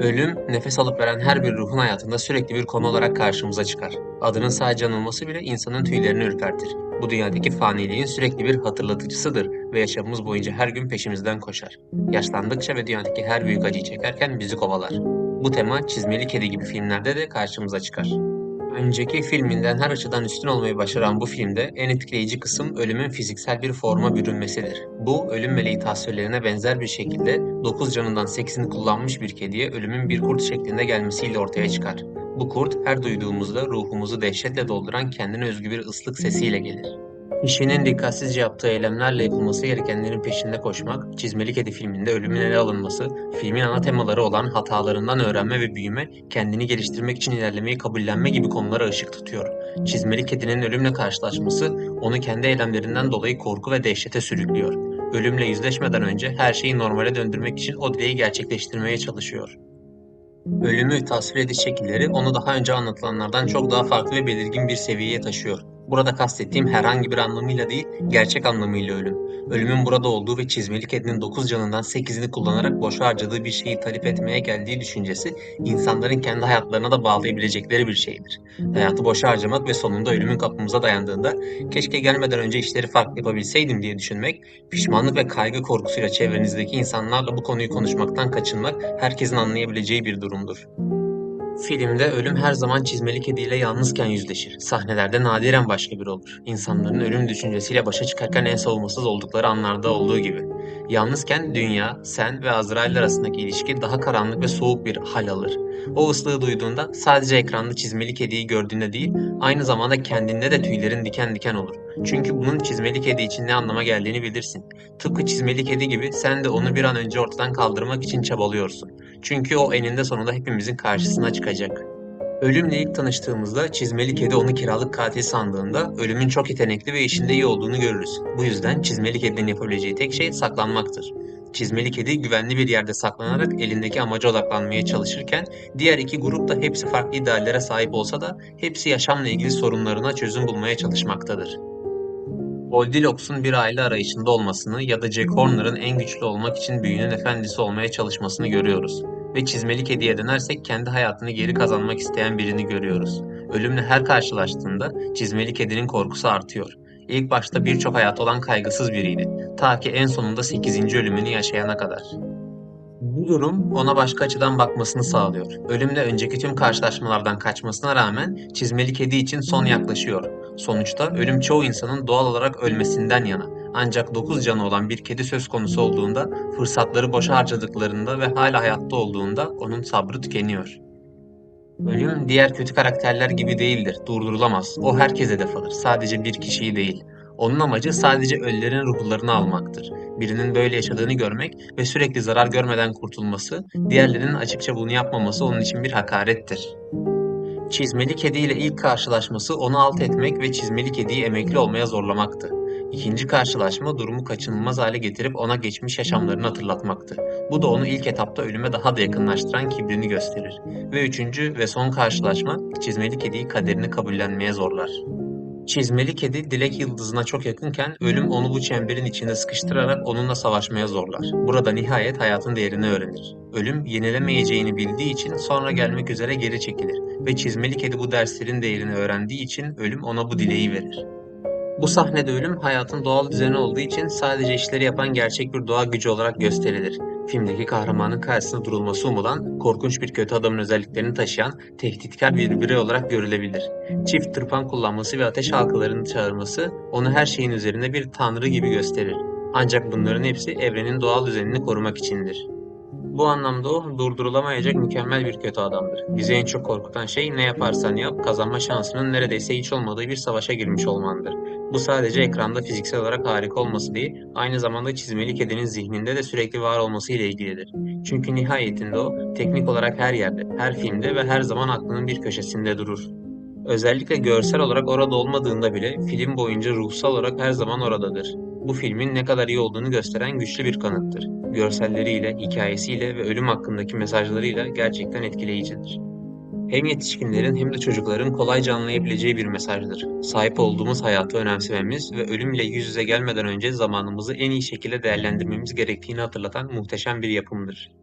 Ölüm, nefes alıp veren her bir ruhun hayatında sürekli bir konu olarak karşımıza çıkar. Adının sadece anılması bile insanın tüylerini ürpertir. Bu dünyadaki faniliğin sürekli bir hatırlatıcısıdır ve yaşamımız boyunca her gün peşimizden koşar. Yaşlandıkça ve dünyadaki her büyük acıyı çekerken bizi kovalar. Bu tema Çizmeli Kedi gibi filmlerde de karşımıza çıkar. Önceki filminden her açıdan üstün olmayı başaran bu filmde en etkileyici kısım ölümün fiziksel bir forma bürünmesidir. Bu, ölüm meleği tasvirlerine benzer bir şekilde 9 canından 8'ini kullanmış bir kediye ölümün bir kurt şeklinde gelmesiyle ortaya çıkar. Bu kurt her duyduğumuzda ruhumuzu dehşetle dolduran kendine özgü bir ıslık sesiyle gelir. Kişinin dikkatsizce yaptığı eylemlerle yapılması gerekenlerin peşinde koşmak, Çizmeli Kedi filminde ölümün ele alınması, filmin ana temaları olan hatalarından öğrenme ve büyüme, kendini geliştirmek için ilerlemeyi kabullenme gibi konulara ışık tutuyor. Çizmeli Kedi'nin ölümle karşılaşması, onu kendi eylemlerinden dolayı korku ve dehşete sürüklüyor. Ölümle yüzleşmeden önce her şeyi normale döndürmek için o dileği gerçekleştirmeye çalışıyor. Ölümü tasvir ediş şekilleri onu daha önce anlatılanlardan çok daha farklı ve belirgin bir seviyeye taşıyor. Burada kastettiğim herhangi bir anlamıyla değil, gerçek anlamıyla ölüm. Ölümün burada olduğu ve çizmeli kedinin 9 canından 8'ini kullanarak boşa harcadığı bir şeyi talep etmeye geldiği düşüncesi, insanların kendi hayatlarına da bağlayabilecekleri bir şeydir. Hayatı boşa harcamak ve sonunda ölümün kapımıza dayandığında, keşke gelmeden önce işleri farklı yapabilseydim diye düşünmek, pişmanlık ve kaygı korkusuyla çevrenizdeki insanlarla bu konuyu konuşmaktan kaçınmak, herkesin anlayabileceği bir durumdur. Filmde ölüm her zaman çizmeli kediyle yalnızken yüzleşir. Sahnelerde nadiren başka biri olur. İnsanların ölüm düşüncesiyle başa çıkarken en savunmasız oldukları anlarda olduğu gibi. Yalnızken dünya, sen ve Azrail arasındaki ilişki daha karanlık ve soğuk bir hal alır. O ıslığı duyduğunda sadece ekranda çizmeli kediyi gördüğünde değil, aynı zamanda kendinde de tüylerin diken diken olur. Çünkü bunun çizmeli kedi için ne anlama geldiğini bilirsin. Tıpkı çizmeli kedi gibi sen de onu bir an önce ortadan kaldırmak için çabalıyorsun. Çünkü o eninde sonunda hepimizin karşısına çıkacak. Ölümle ilk tanıştığımızda çizmeli kedi onu kiralık katil sandığında ölümün çok yetenekli ve işinde iyi olduğunu görürüz. Bu yüzden çizmeli kedinin yapabileceği tek şey saklanmaktır. Çizmeli kedi güvenli bir yerde saklanarak elindeki amaca odaklanmaya çalışırken diğer iki grup da hepsi farklı ideallere sahip olsa da hepsi yaşamla ilgili sorunlarına çözüm bulmaya çalışmaktadır. Goldilocks'un bir aile arayışında olmasını ya da Jack Horner'ın en güçlü olmak için büyünün efendisi olmaya çalışmasını görüyoruz. Ve çizmeli kediye dönersek kendi hayatını geri kazanmak isteyen birini görüyoruz. Ölümle her karşılaştığında çizmeli kedinin korkusu artıyor. İlk başta birçok hayatı olan kaygısız biriydi. Ta ki en sonunda 8. ölümünü yaşayana kadar. Bu durum ona başka açıdan bakmasını sağlıyor. Ölümle önceki tüm karşılaşmalardan kaçmasına rağmen çizmeli kedi için son yaklaşıyor. Sonuçta ölüm çoğu insanın doğal olarak ölmesinden yana. Ancak 9 canı olan bir kedi söz konusu olduğunda, fırsatları boşa harcadıklarında ve hala hayatta olduğunda onun sabrı tükeniyor. Ölüm diğer kötü karakterler gibi değildir, durdurulamaz. O herkese hedef alır, sadece bir kişiyi değil. Onun amacı sadece ölülerin ruhlarını almaktır. Birinin böyle yaşadığını görmek ve sürekli zarar görmeden kurtulması, diğerlerinin açıkça bunu yapmaması onun için bir hakarettir. Çizmeli Kedi ile ilk karşılaşması onu alt etmek ve Çizmeli Kedi'yi emekli olmaya zorlamaktı. İkinci karşılaşma durumu kaçınılmaz hale getirip ona geçmiş yaşamlarını hatırlatmaktı. Bu da onu ilk etapta ölüme daha da yakınlaştıran kibrini gösterir. Ve üçüncü ve son karşılaşma Çizmeli Kedi'yi kaderini kabullenmeye zorlar. Çizmeli kedi dilek yıldızına çok yakınken ölüm onu bu çemberin içinde sıkıştırarak onunla savaşmaya zorlar. Burada nihayet hayatın değerini öğrenir. Ölüm yenilemeyeceğini bildiği için sonra gelmek üzere geri çekilir ve çizmeli kedi bu derslerin değerini öğrendiği için ölüm ona bu dileği verir. Bu sahnede ölüm hayatın doğal düzeni olduğu için sadece işleri yapan gerçek bir doğa gücü olarak gösterilir. Filmdeki kahramanın karşısında durulması umulan, korkunç bir kötü adamın özelliklerini taşıyan, tehditkar bir birey olarak görülebilir. Çift tırpan kullanması ve ateş halkalarını çağırması onu her şeyin üzerinde bir tanrı gibi gösterir. Ancak bunların hepsi evrenin doğal düzenini korumak içindir. Bu anlamda o durdurulamayacak mükemmel bir kötü adamdır. Bizi en çok korkutan şey ne yaparsan yap kazanma şansının neredeyse hiç olmadığı bir savaşa girmiş olmandır. Bu sadece ekranda fiziksel olarak harika olması değil, aynı zamanda çizmeli kedinin zihninde de sürekli var olması ile ilgilidir. Çünkü nihayetinde o, teknik olarak her yerde, her filmde ve her zaman aklının bir köşesinde durur. Özellikle görsel olarak orada olmadığında bile film boyunca ruhsal olarak her zaman oradadır. Bu filmin ne kadar iyi olduğunu gösteren güçlü bir kanıttır. Görselleriyle, hikayesiyle ve ölüm hakkındaki mesajlarıyla gerçekten etkileyicidir. Hem yetişkinlerin hem de çocukların kolayca anlayabileceği bir mesajdır. Sahip olduğumuz hayatı önemsememiz ve ölümle yüz yüze gelmeden önce zamanımızı en iyi şekilde değerlendirmemiz gerektiğini hatırlatan muhteşem bir yapımdır.